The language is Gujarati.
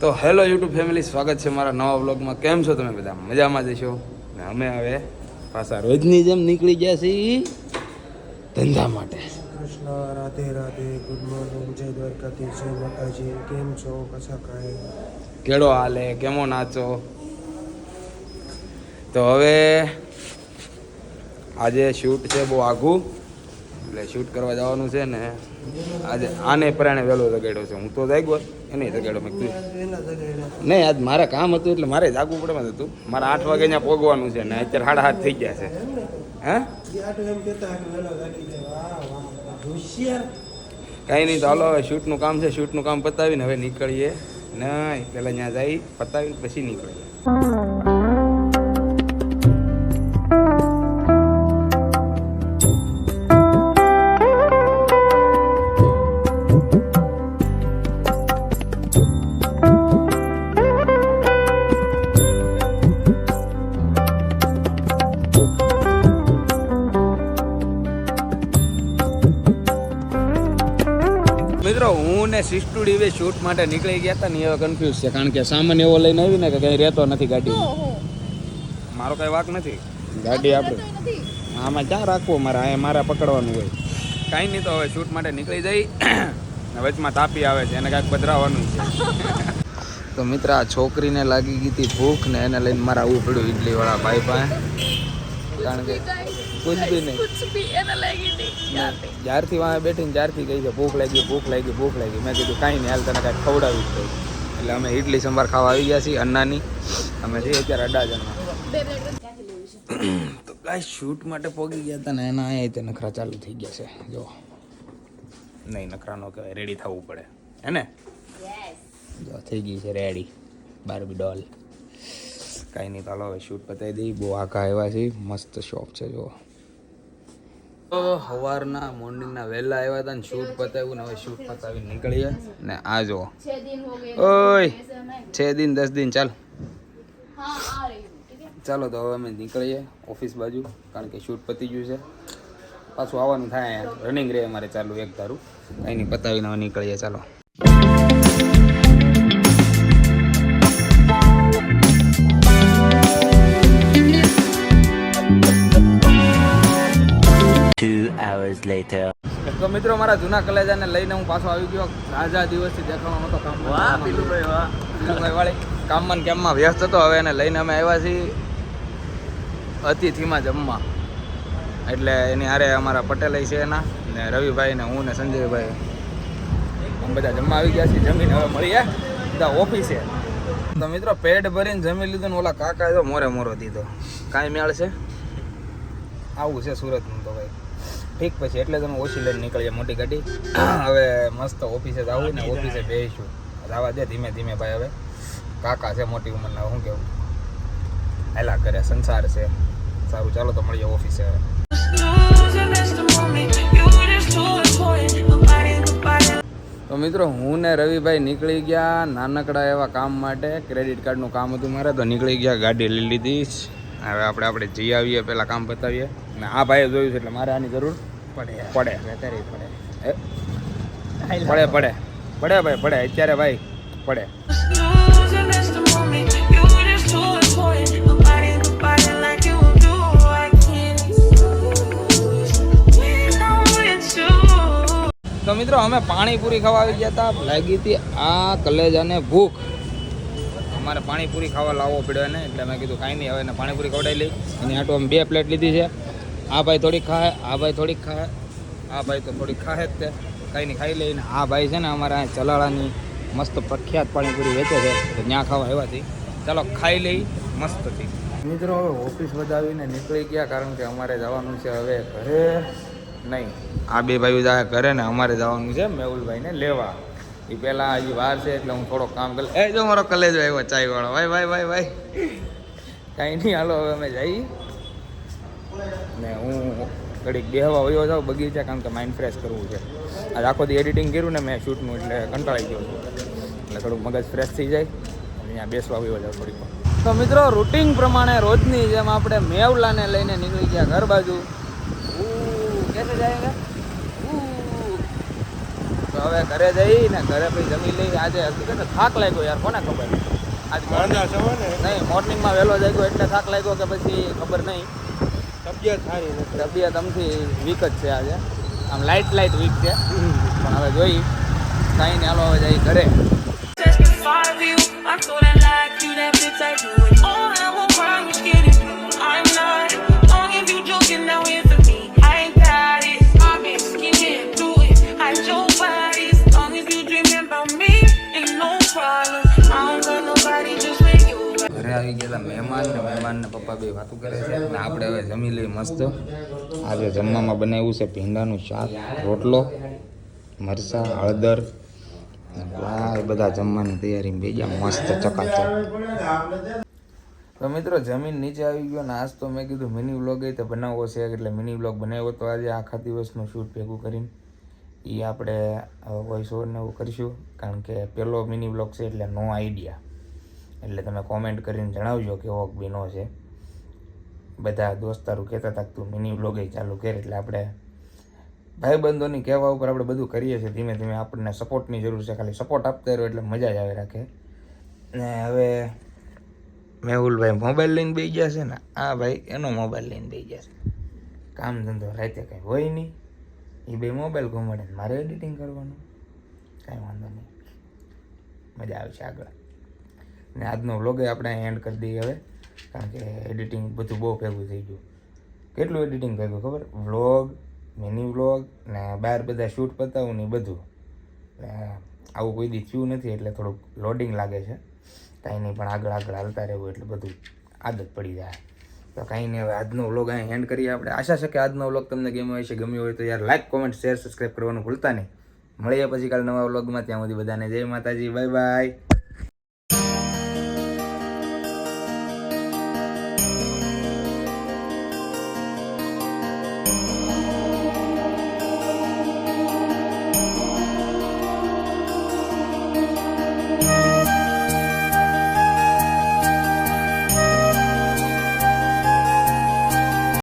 તો હેલો યુટ્યુબ ફેમિલી સ્વાગત છે મારા નવા વ્લોગમાં. કેમ છો તમે બધા? મજામાં જશો ને અમે હવે પાછા રોજની જેમ નીકળી ગયા છીએ ધંધા માટે. કૃષ્ણ રાધે રાધે ગુડ મોર્નિંગ જય દ્વારકાથી જય માતાજી. કેમ છો? કશા કાય કેળો હાલે? કેમો નાચો? તો હવે આજે શૂટ છે બહુ આઘું એટલે શૂટ કરવા જવાનું છે ને, આજે આને પ્રાણે વહેલો જગાડ્યો છે. હું તો જાગ્યો એને જગાડ્યો મેં નહીં, આજ મારે કામ હતું એટલે મારે જાગવું પડે હતું મારે આઠ વાગે ત્યાં પોગવાનું છે ને, અત્યારે સાડા હાથ થઈ ગયા છે. હે? કાંઈ નહીં, તો હાલો, હવે શૂટનું કામ છે શૂટનું કામ પતાવીને હવે નીકળીએ. નહીં પહેલાં ત્યાં જઈ પતાવીને પછી નીકળીએ. મિત્રો હું ને સિસ્ટુ ડીવે શૂટ માટે નીકળી ગયા હતા ને હવે કન્ફ્યુઝ છે. કારણ કે સામાન એવો લઈને આવી ને કે કંઈ રહેતો નથી ગાડી. મારો કઈ વાક નથી. ગાડી આપણે આમાં ક્યાં રાખવું? મારે અહીંયા મારે પકડવાનું હોય. કાંઈ નહીં તો હવે શૂટ માટે નીકળી જઈ. ને વચમાં તાપી આવે છે એને કાંઈક પધરાવાનું છે. તો મિત્ર આ છોકરીને લાગી ગઈ હતી ભૂખ ને એને લઈને મારા આવવું પડ્યું ઇડલીવાળા ભાઈ પાસે. કારણ કે કુછ બી નહીં कुछ भी ऐसा लगी नहीं यहाँ पे જ્યારથી વાંહે બેઠીને ત્યારથી ગઈ છે ભૂખ લાગી ભૂખ લાગી ભૂખ લાગી મેં કીધું કાંઈ નહીં હાલ તને કાંઈક ખવડાવી જ દઉં એટલે અમે ઇડલી સંભાર ખાવા આવી ગયા છીએ અન્નાની અમે છીએ અત્યારે અઢા જણમાં બે મિનિટ ક્યાંથી લેવું છે તો કાંઈ શૂટ માટે પોગી ગયા હતા ને એના અહીંયા તે નખરા ચાલુ થઈ ગયા છે જો નહીં નખરા નો કહેવાય રેડી થવું પડે હે ને જો થઈ ગઈ છે રેડી બારબી ડોલ કાંઈ નહીં ચાલો હવે શૂટ પતાવી દઈ બહુ આખા આવ્યા છે મસ્ત શોપ છે જો તો સવારના મોર્નિંગના વહેલા આવ્યા હતા ને શૂટ પતાવ્યું ને હવે શૂટ પતાવી નીકળીએ. ને આ જુઓ. ઓય, છે દિન, દસ દિન, ચાલ. ચાલો તો હવે અમે નીકળીએ ઓફિસ બાજુ, કારણ કે શૂટ પતી ગયું છે. પાછું આવવાનું થાય રનિંગ રહે અમારે ચાલુ એક ધારું. કંઈ નહીં, પતાવીને હવે નીકળીએ. ચાલો. Hours later. તો મિત્રો મારા જૂના કલેજાને લઈને હું પાછો આવી ગયો. રાજા દિવસથી દેખાણો નતો કામ વાહ પીલુભાઈ વાહ. પીલુભાઈ વાળી કામમાં કેમમાં વ્યસ્ત હતો હવે એને લઈને અમે આવ્યા છીએ અતિથિમાં જમવા. એટલે એની હારે અમારા પટેલ છે એના ને રવિભાઈ ને હું ને સંજયભાઈ. અમે બધા જમવા આવી ગયા છીએ જમીને હવે મળીએ બધા ઓફિસે. તો મિત્રો પેટ ભરીને જમી લીધું ને ઓલા કાકા તો મોરે મોરો દીધો. કાંઈ મેળ છે? આવું છે સુરતનું તો ભાઈ. ઠીક પછી એટલે તમે ઓછી લઈને નીકળીએ મોટી ગાડી. હવે મસ્ત ઓફિસે જ આવું ને ઓફિસે બેસીશું જવા દે ધીમે ધીમે ભાઈ હવે. કાકા છે મોટી ઉંમરના શું કેવું? હેલા કરે સંસાર છે. સારું ચાલો તો મળીએ ઓફિસે હવે. તો મિત્રો હું ને રવિભાઈ નીકળી ગયા નાનકડા એવા કામ માટે. ક્રેડિટ કાર્ડનું કામ હતું મારે તો નીકળી ગયા ગાડી લઈ લીધી. હવે આપણે આપણે જઈ આવીએ પહેલાં કામ બતાવીએ ને આ ભાઈએ જોયું છે એટલે મારે આની જરૂર પડે પડે. અત્યારે પડે? પડે પડે. પડે ભાઈ પડે. અત્યારે ભાઈ પડે. તો મિત્રો અમે પાણીપુરી ખાવા આવી ગયા હતા. લાગી હતી આ કલેજાને ભૂખ. અમારે પાણીપુરી ખાવા લાવવો પડ્યો ને એટલે મેં કીધું કાંઈ નહીં હવે એને પાણીપુરી ખવડાવી લઈ. એની આટો અમે બે પ્લેટ લીધી છે. આ ભાઈ થોડી ખાય, આ ભાઈ થોડીક ખાય, આ ભાઈ તો થોડીક ખાય જ તે. કાંઈ નહીં, ખાઈ લઈને આ ભાઈ છે ને અમારા ચલાળાની મસ્ત પ્રખ્યાત પાણીપુરી વેચે છે. ત્યાં ખાવા આવ્યાથી ચાલો, ખાઈ લઈ, મસ્ત હતી મિત્રો, હવે ઓફિસ વધાવીને નીકળી ગયા કારણ કે અમારે જવાનું છે હવે ઘરે નહીં. આ બે ભાઈઓ જાય ઘરે ને અમારે જવાનું છે મેહુલભાઈને લેવા. એ પહેલાં હજી વાર છે એટલે હું થોડોક કામ કરી એ જો મારો કલેજો આવ્યો ચાય વાળો ભાઈ ભાઈ ભાઈ ભાઈ કાંઈ નહીં, હાલો, હવે અમે જઈ ને હું ઘડીક બેહવા વયો જાઉં બગીચા કારણ કે માઇન્ડ ફ્રેશ કરવું છે. આજ આખો દી એડિટિંગ કર્યું ને મેં શૂટનું એટલે કંટાળી ગયો એટલે થોડુંક મગજ ફ્રેશ થઈ જાય અહીંયા બેસવા વયો જાઉં થોડીક તો મિત્રો રૂટિન પ્રમાણે રોજની જેમ આપણે મેવલાને લઈને નીકળી ગયા ઘર બાજુ. કેસે જાયેંગે તો હવે ઘરે જઈ ને ઘરે પછી જમી લઈ. આજે હતું થાક લાગ્યો યાર કોને ખબર? આજ મોર્નિંગમાં વહેલો જાગ્યો એટલે થાક લાગ્યો કે પછી ખબર નહીં. તબિયત સારી નથી. તબિયત આમથી વીક જ છે આજે. આમ લાઇટ લાઇટ વીક છે. પણ હવે જોઈ. કાંઈ ને હાલો હવે જઈ ઘરે. આવી ગયા મહેમાન ને મહેમાન ને પપ્પા બે વાતું કરે છે. ને આપણે હવે જમી લઈએ મસ્ત. આજે જમવામાં બનાવ્યું છે ભીંડાનું શાક, રોટલો, મરચાં, હળદર આ બધા જમવાની તૈયારી બેજા મસ્ત ચકાચક. તો મિત્રો જમીન નીચે આવી ગયો ને આજ તો મેં કીધું મિની વ્લોગ એ તો બનાવવો છે એટલે મિની વ્લોગ બનાવ્યો તો આજે આખા દિવસનું શૂટ ભેગું કરીને. એ આપણે વોઇસ ઓવરને એવું કરીશું. કારણ કે પહેલો મિની વ્લોગ છે એટલે નો આઈડિયા એટલે તમે કોમેન્ટ કરીને જણાવજો કે ઓક બીનો છે. બધા દોસ્તારો કહેતા હતા તું મિની વ્લોગ ચાલુ કરે એટલે આપણે ભાઈબંધોની કહેવા ઉપર આપણે બધું કરીએ છીએ. ધીમે ધીમે આપણને સપોર્ટની જરૂર છે. ખાલી સપોર્ટ આપતા રહ્યો એટલે મજા જ આવે રાખે. ને હવે મેહુલભાઈ મોબાઈલ લઈને બેસી ગયા છે ને? આ ભાઈ એનો મોબાઈલ લઈને બેસી ગયા છે. કામ ધંધો રાતે કંઈ હોય નહીં. એ બે મોબાઈલ ઘુમાડે મારે એડિટિંગ કરવાનું. કાંઈ વાંધો નહીં. મજા આવશે આગળ. ને આજનો વ્લોગ આપણે એન્ડ કરી દઈએ હવે. કારણ કે એડિટિંગ બધું બહુ ભેગું થઈ ગયું. કેટલું એડિટિંગ ભેગું ખબર? વ્લોગ મિની વ્લોગ ને બહાર બધા શૂટ પતાવું ને બધું. આવું કોઈ દી થયું નથી એટલે થોડુંક લોડિંગ લાગે છે. કાંઈ નહીં, પણ આગળ આગળ હાલતા રહેવું એટલે બધું આદત પડી જાય. તો કાંઈ નહીં, હવે આજનો વ્લોગ અહીં એન્ડ કરીએ આપણે. આશા છે કે આજનો વ્લોગ તમને ગમ્યો હશે. ગમ્યો હોય તો યાર લાઈક કોમેન્ટ શેર સબસ્ક્રાઈબ કરવાનું ભૂલતા નહીં. મળીએ પછી કાલે નવા વ્લોગમાં ત્યાં સુધી બધાને જય માતાજી. Bye bye